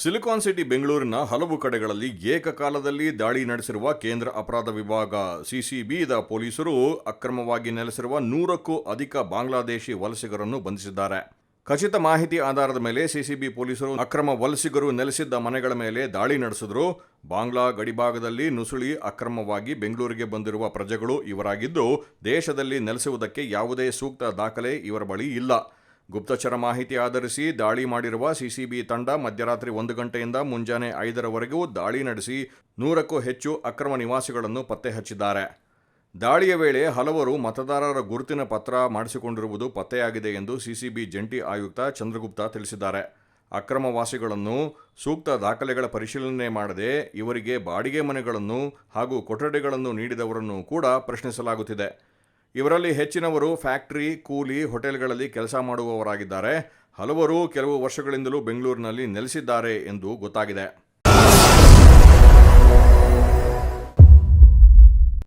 Silicon city ಬೆಂಗಳೂರಿನ ಹಲವು ಕಡೆಗಳಲ್ಲಿ ಏಕಕಾಲದಲ್ಲಿ ದಾಳಿ ನಡೆಸಿರುವ ಕೇಂದ್ರ ಅಪರಾಧ ವಿಭಾಗ ಸಿಸಿಬಿದ ಪೊಲೀಸರು ಅಕ್ರಮವಾಗಿ ನೆಲೆಸಿರುವ ನೂರಕ್ಕೂ ಅಧಿಕ ಬಾಂಗ್ಲಾದೇಶಿ ವಲಸಿಗರನ್ನು ಬಂಧಿಸಿದ್ದಾರೆ. ಖಚಿತ ಮಾಹಿತಿ ಆಧಾರದ ಮೇಲೆ ಸಿಸಿಬಿ ಪೊಲೀಸರು ಅಕ್ರಮ ವಲಸಿಗರು ನೆಲೆಸಿದ್ದ ಮನೆಗಳ ಮೇಲೆ ದಾಳಿ ನಡೆಸಿದ್ರು. ಬಾಂಗ್ಲಾ ಗಡಿಭಾಗದಲ್ಲಿ ನುಸುಳಿ ಅಕ್ರಮವಾಗಿ ಬೆಂಗಳೂರಿಗೆ ಬಂದಿರುವ ಪ್ರಜೆಗಳು ಇವರಾಗಿದ್ದು, ದೇಶದಲ್ಲಿ ನೆಲೆಸುವುದಕ್ಕೆ ಯಾವುದೇ ಸೂಕ್ತ ದಾಖಲೆ ಇವರ ಬಳಿ ಇಲ್ಲ. ಗುಪ್ತಚರ ಮಾಹಿತಿ ಆಧರಿಸಿ ದಾಳಿ ಮಾಡಿರುವ ಸಿಸಿಬಿ ತಂಡ ಮಧ್ಯರಾತ್ರಿ ಒಂದು ಗಂಟೆಯಿಂದ ಮುಂಜಾನೆ ಐದರವರೆಗೂ ದಾಳಿ ನಡೆಸಿ ನೂರಕ್ಕೂ ಹೆಚ್ಚು ಅಕ್ರಮ ನಿವಾಸಿಗಳನ್ನು ಪತ್ತೆ ಹಚ್ಚಿದ್ದಾರೆ. ದಾಳಿಯ ವೇಳೆ ಹಲವರು ಮತದಾರರ ಗುರುತಿನ ಪತ್ರ ಮಾಡಿಸಿಕೊಂಡಿರುವುದು ಪತ್ತೆಯಾಗಿದೆ ಎಂದು ಸಿಸಿಬಿ ಜಂಟಿ ಆಯುಕ್ತ ಚಂದ್ರಗುಪ್ತ ತಿಳಿಸಿದ್ದಾರೆ. ಅಕ್ರಮವಾಸಿಗಳನ್ನು ಸೂಕ್ತ ದಾಖಲೆಗಳ ಪರಿಶೀಲನೆ ಮಾಡದೆ ಇವರಿಗೆ ಬಾಡಿಗೆ ಮನೆಗಳನ್ನು ಹಾಗೂ ಕೊಠಡಿಗಳನ್ನು ನೀಡಿದವರನ್ನು ಕೂಡ ಪ್ರಶ್ನಿಸಲಾಗುತ್ತಿದೆ. ಇವರಲ್ಲಿ ಹೆಚ್ಚಿನವರು ಫ್ಯಾಕ್ಟ್ರಿ ಕೂಲಿ ಹೋಟೆಲ್ಗಳಲ್ಲಿ ಕೆಲಸ ಮಾಡುವವರಾಗಿದ್ದಾರೆ. ಹಲವರು ಕೆಲವು ವರ್ಷಗಳಿಂದಲೂ ಬೆಂಗಳೂರಿನಲ್ಲಿ ನೆಲೆಸಿದ್ದಾರೆ ಎಂದು ಗೊತ್ತಾಗಿದೆ.